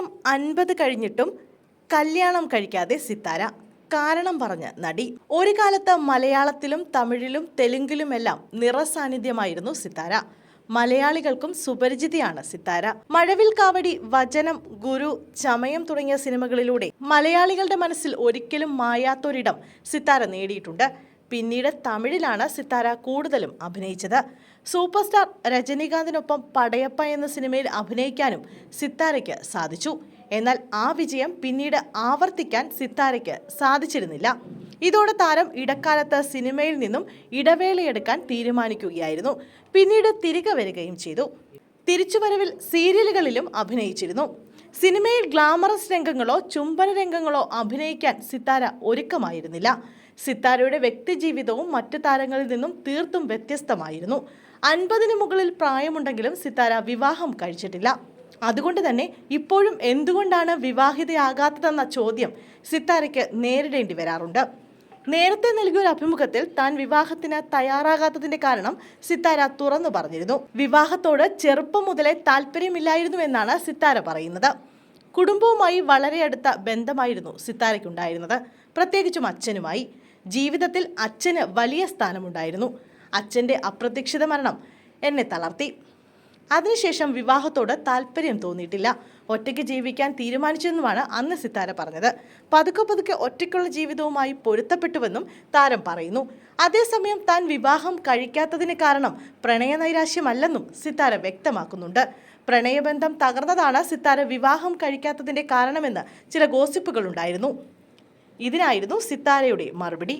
പ്രായം അൻപത് കഴിഞ്ഞിട്ടും കല്യാണം കഴിക്കാതെ സിത്താര. കാരണം പറഞ്ഞ നടി. ഒരു കാലത്ത് മലയാളത്തിലും തമിഴിലും തെലുങ്കിലുമെല്ലാം നിറസാന്നിധ്യമായിരുന്നു സിത്താര. മലയാളികൾക്കും സുപരിചിതയാണ് സിത്താര. മഴവിൽ കാവടി വചനം ഗുരു ചമയം തുടങ്ങിയ സിനിമകളിലൂടെ മലയാളികളുടെ മനസ്സിൽ ഒരിക്കലും മായാത്തൊരിടം സിത്താര നേടിയിട്ടുണ്ട്. പിന്നീട് തമിഴിലാണ് സിത്താര കൂടുതലും അഭിനയിച്ചത്. സൂപ്പർ സ്റ്റാർ രജനീകാന്തിനൊപ്പം പടയപ്പ എന്ന സിനിമയിൽ അഭിനയിക്കാനും സിത്താരയ്ക്ക് സാധിച്ചു. എന്നാൽ ആ വിജയം പിന്നീട് ആവർത്തിക്കാൻ സിത്താരയ്ക്ക് സാധിച്ചിരുന്നില്ല. ഇതോടെ താരം ഇടക്കാലത്ത് സിനിമയിൽ നിന്നും ഇടവേളയെടുക്കാൻ തീരുമാനിക്കുകയായിരുന്നു. പിന്നീട് തിരികെ വരികയും ചെയ്തു. തിരിച്ചുവരവിൽ സീരിയലുകളിലും അഭിനയിച്ചിരുന്നു. സിനിമയിൽ ഗ്ലാമറസ് രംഗങ്ങളോ ചുംബന രംഗങ്ങളോ അഭിനയിക്കാൻ സിത്താര ഒരുക്കമായിരുന്നില്ല. സിത്താരയുടെ വ്യക്തിജീവിതവും മറ്റ് താരങ്ങളിൽ നിന്നും തീർത്തും വ്യത്യസ്തമായിരുന്നു. അൻപതിന് മുകളിൽ പ്രായമുണ്ടെങ്കിലും സിത്താര വിവാഹം കഴിച്ചിട്ടില്ല. അതുകൊണ്ട് തന്നെ ഇപ്പോഴും എന്തുകൊണ്ടാണ് വിവാഹിതയാകാത്തതെന്ന ചോദ്യം സിത്താരയ്ക്ക് നേരിടേണ്ടി വരാറുണ്ട്. നേരത്തെ നൽകിയ ഒരു അഭിമുഖത്തിൽ താൻ വിവാഹത്തിന് തയ്യാറാകാത്തതിന്റെ കാരണം സിത്താര തുറന്നു പറഞ്ഞിരുന്നു. വിവാഹത്തോട് ചെറുപ്പം മുതലേ താല്പര്യമില്ലായിരുന്നു എന്നാണ് സിത്താര പറയുന്നത്. കുടുംബവുമായി വളരെ അടുത്ത ബന്ധമായിരുന്നു സിത്താരയ്ക്കുണ്ടായിരുന്നത്. പ്രത്യേകിച്ചും അച്ഛനുമായി. ജീവിതത്തിൽ അച്ഛന് വലിയ സ്ഥാനമുണ്ടായിരുന്നു. അച്ഛന്റെ അപ്രതീക്ഷിത മരണം എന്നെ തളർത്തി. അതിനുശേഷം വിവാഹത്തോട് താല്പര്യം തോന്നിയിട്ടില്ല. ഒറ്റയ്ക്ക് ജീവിക്കാൻ തീരുമാനിച്ചെന്നുമാണ് അന്ന് സിത്താര പറഞ്ഞത്. പതുക്കെ പതുക്കെ ഒറ്റയ്ക്കുള്ള ജീവിതവുമായി പൊരുത്തപ്പെട്ടുവെന്നും താരം പറയുന്നു. അതേസമയം താൻ വിവാഹം കഴിക്കാത്തതിന് കാരണം പ്രണയനൈരാശ്യമല്ലെന്നും സിത്താര വ്യക്തമാക്കുന്നുണ്ട്. പ്രണയബന്ധം തകർന്നതാണ് സിത്താര വിവാഹം കഴിക്കാത്തതിന്റെ കാരണമെന്ന് ചില ഗോസിപ്പുകൾ ഉണ്ടായിരുന്നു. ഇതിനായിരുന്നു സിത്താരയുടെ മറുപടി.